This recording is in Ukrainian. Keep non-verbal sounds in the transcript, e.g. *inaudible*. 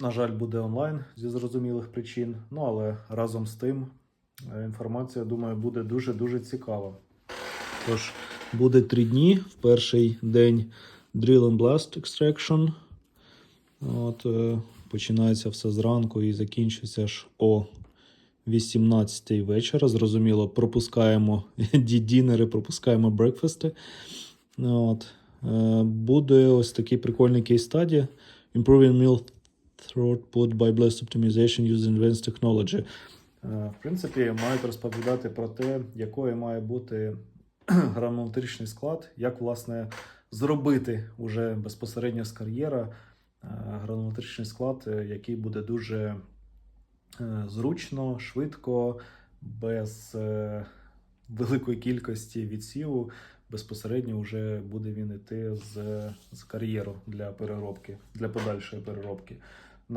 на жаль, буде онлайн зі зрозумілих причин. Ну але разом з тим е, інформація, думаю, буде дуже-дуже цікава. Тож, буде три дні. В перший день Drill and Blast Extraction. От, е, починається все зранку і закінчиться аж о 18 вечора. Зрозуміло, пропускаємо *laughs* дінери, пропускаємо брекфасти. От. Е, Буде ось такий прикольний кейс-стаді. Improving meal throughput by blast optimization using advanced technology. Е, В принципі, мають розповідати про те, якою має бути *clears throat* гранулометричний склад, як власне зробити уже безпосередньо з кар'єра е, гранулометричний склад, е, який буде дуже зручно, швидко, без великої кількості відсіву. Безпосередньо вже буде він іти з, з кар'єру для переробки, для подальшої переробки.